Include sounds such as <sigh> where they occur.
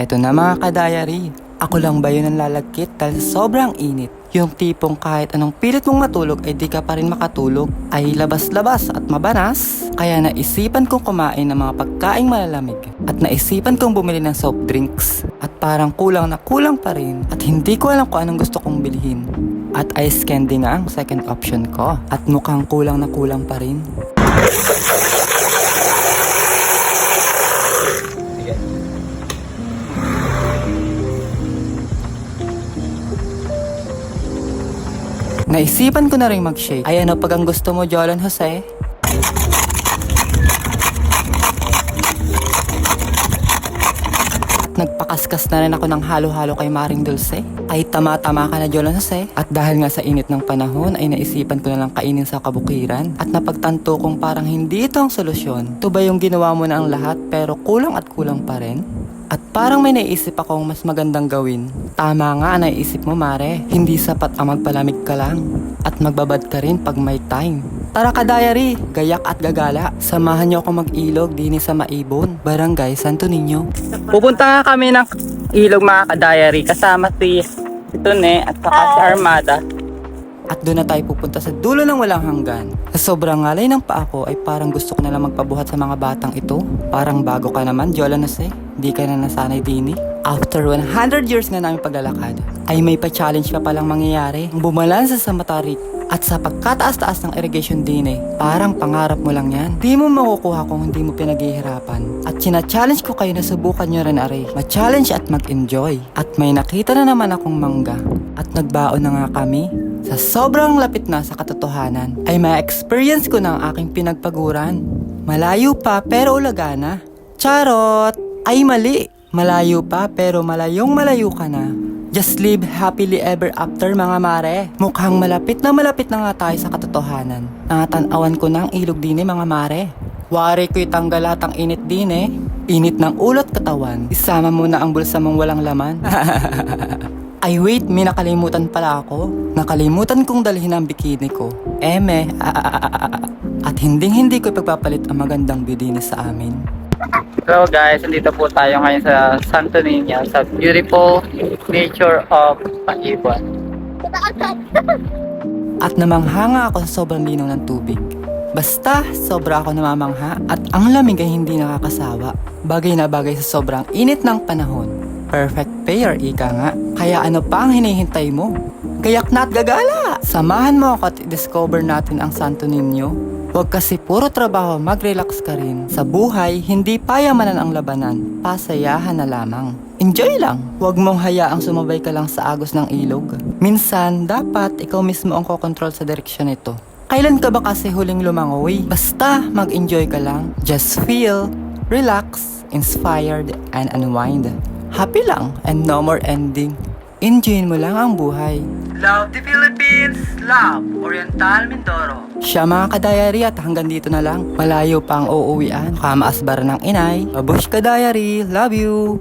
Eto na mga ka-diary. Ako lang ba yun ang lalagkit dahil sobrang init? Yung tipong kahit anong pilit mong matulog ay di ka pa rin makatulog ay labas-labas at mabanas. Kaya naisipan kong kumain ng mga pagkaing malalamig at naisipan kong bumili ng soft drinks. At parang kulang na kulang pa rin at hindi ko alam kung anong gusto kong bilhin. At ice candy nga ang second option ko at mukhang kulang na kulang pa rin. Naisipan ko na rin mag-shake. Ay ano pag ang gusto mo, Jolan Jose? At nagpakaskas na rin ako ng halo-halo kay Maring Dulce. Ay tama-tama ka na, Jolan Jose. At dahil nga sa init ng panahon, ay naisipan ko na lang kainin sa kabukiran. At napagtanto kong parang hindi ito ang solusyon. Ito ba yung ginawa mo na ang lahat pero kulang at kulang pa rin? At parang may naisip akong mas magandang gawin. Tama nga naisip mo, Mare. Hindi sapat ang magpalamig ka lang. At magbabad ka rin pag may time. Tara ka, diary! Gayak at gagala. Samahan niyo ako mag-ilog din sa Maibon, Barangay Santo Niño. Pupunta nga kami ng ilog mga ka-diary kasama si Tune at saka si Armada. At doon na tayo pupunta sa dulo ng walang hanggan. Sa sobrang ngalay ng paa ko ay parang gusto ko na lang magpabuhat sa mga batang ito. Parang bago ka naman, Jola na se. Di ka na nasanay dini. After 100 years nga namin paglalakad, ay may pa-challenge pa palang mangyayari. Ang bumalansa sa matarik at sa pagkataas-taas ng irrigation din eh, parang pangarap mo lang yan. Di mo makukuha kung hindi mo pinaghihirapan. At sina-challenge ko kayo na subukan nyo rin aray. Ma-challenge at mag-enjoy. At may nakita na naman akong mangga. At nagbaon na nga kami. Sa sobrang lapit na sa katotohanan, ay ma-experience ko ang aking pinagpaguran. Malayo pa pero ulaga na. Charot! Ay mali! Malayo pa pero malayong malayo ka na. Just live happily ever after mga mare. Mukhang malapit na malapit na nga tayo sa katotohanan. Natanawan ko na ilog din eh mga mare. Wari ko'y tanggal lahat ang init din eh. Init ng ulot katawan. Isama mo na ang bulsa mong walang laman. <laughs> Ay wait, may nakalimutan pala ako. Nakalimutan kong dalhin ang bikini ko. Eme. <laughs> At hinding hindi ko ipagpapalit ang magandang bidini sa amin. So guys, nandito po tayo ngayon sa Santo Niño sa beautiful nature of Paibon. At namanghanga ako sa sobrang linaw ng tubig. Basta, sobra ako namamangha at ang lamig ay hindi nakakasawa. Bagay na bagay sa sobrang init ng panahon. Perfect pair, ika nga. Kaya ano pa ang hinihintay mo? Gayak na at gagala! Samahan mo ako at i-discover natin ang Santo Niño. Huwag kasi puro trabaho, mag-relax ka rin. Sa buhay, hindi payamanan ang labanan. Pasayahan na lamang. Enjoy lang. Huwag mong hayaang sumabay ka lang sa agos ng ilog. Minsan, dapat ikaw mismo ang kokontrol sa direksyon nito. Kailan ka ba kasi huling lumangoy? Basta, mag-enjoy ka lang. Just feel, relax, inspired, and unwind. Happy lang, and no more ending. Enjoyin mo lang ang buhay. Love the Philippines! Love Oriental Mindoro! Siya mga ka-diary at hanggang dito na lang. Malayo pa ang uuwian. Kamaasbar ng inay. Babush ka diary. Love you!